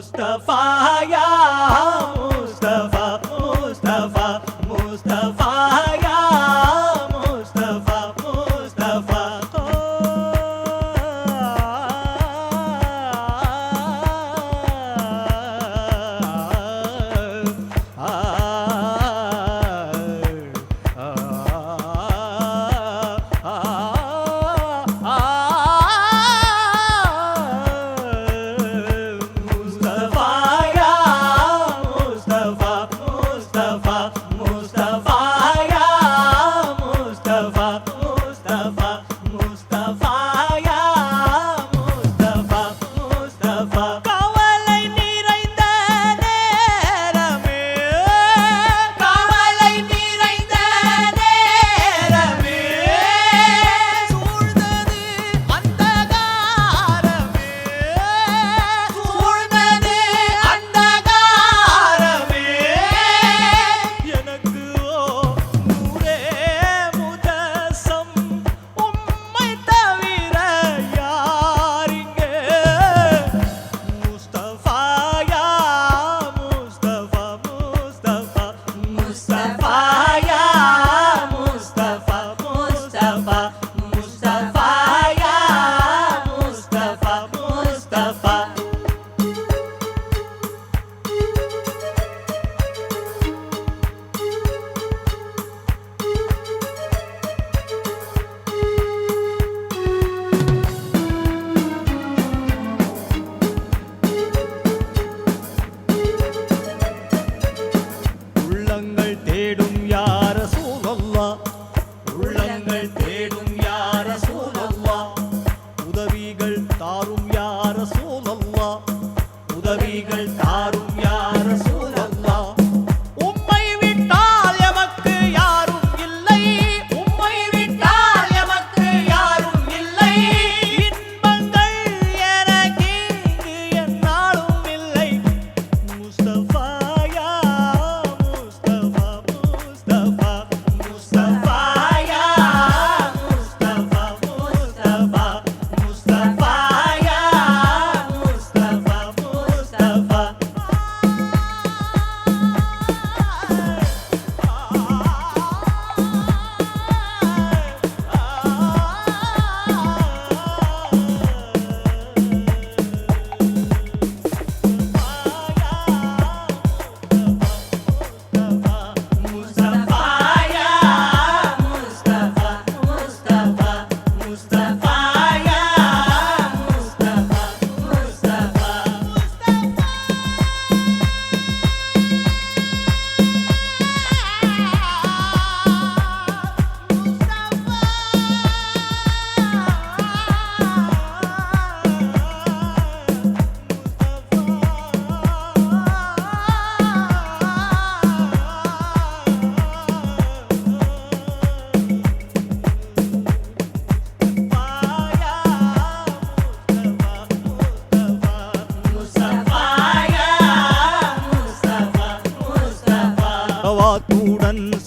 Mustafa. தேடும்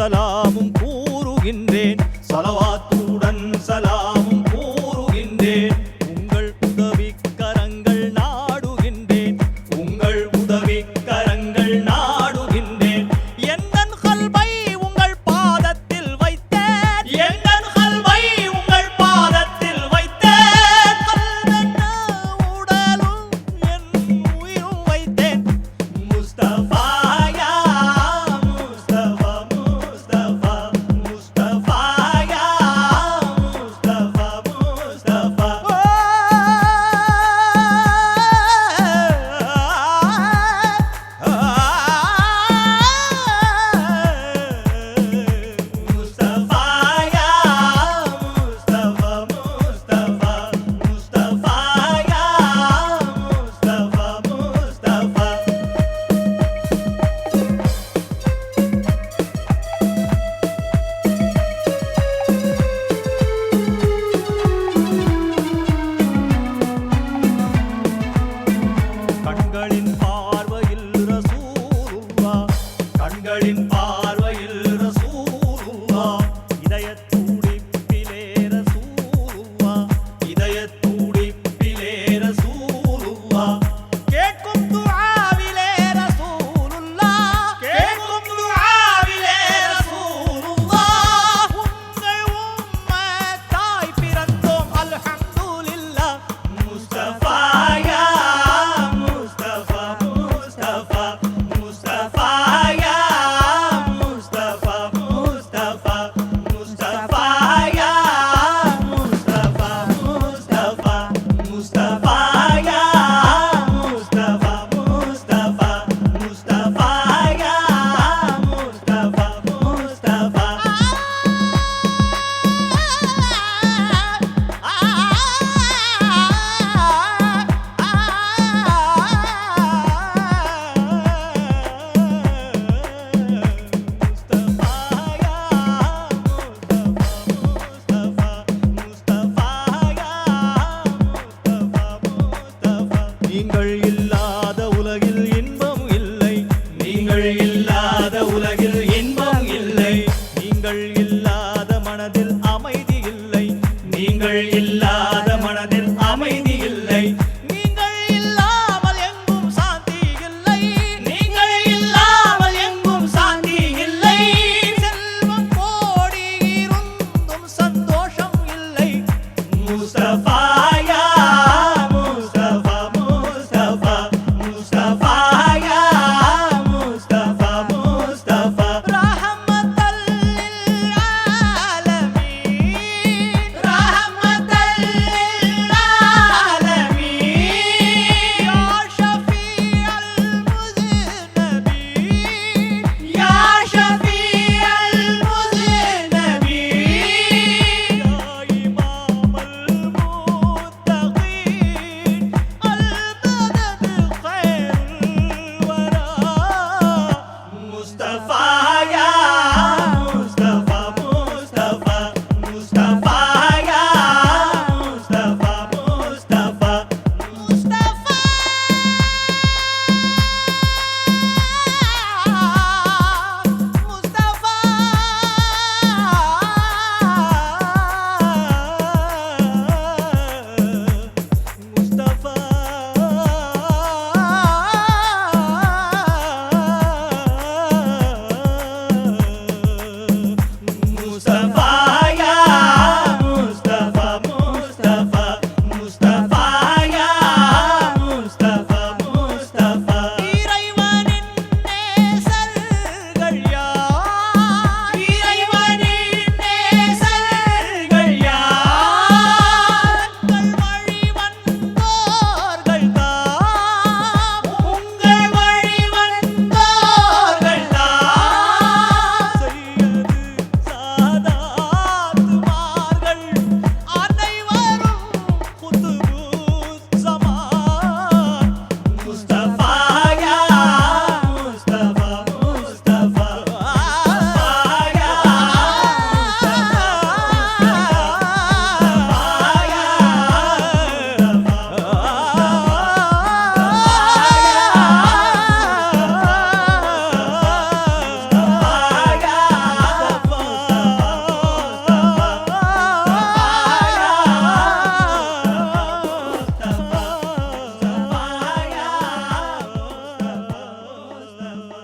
சலாமும் கூறுகின்றேன். சலவாத்துடன் சலாமும் கூறுகின்றேன். உங்கள் உதவி கரங்கள் நாடுகின்றேன். உங்கள் உதவி you.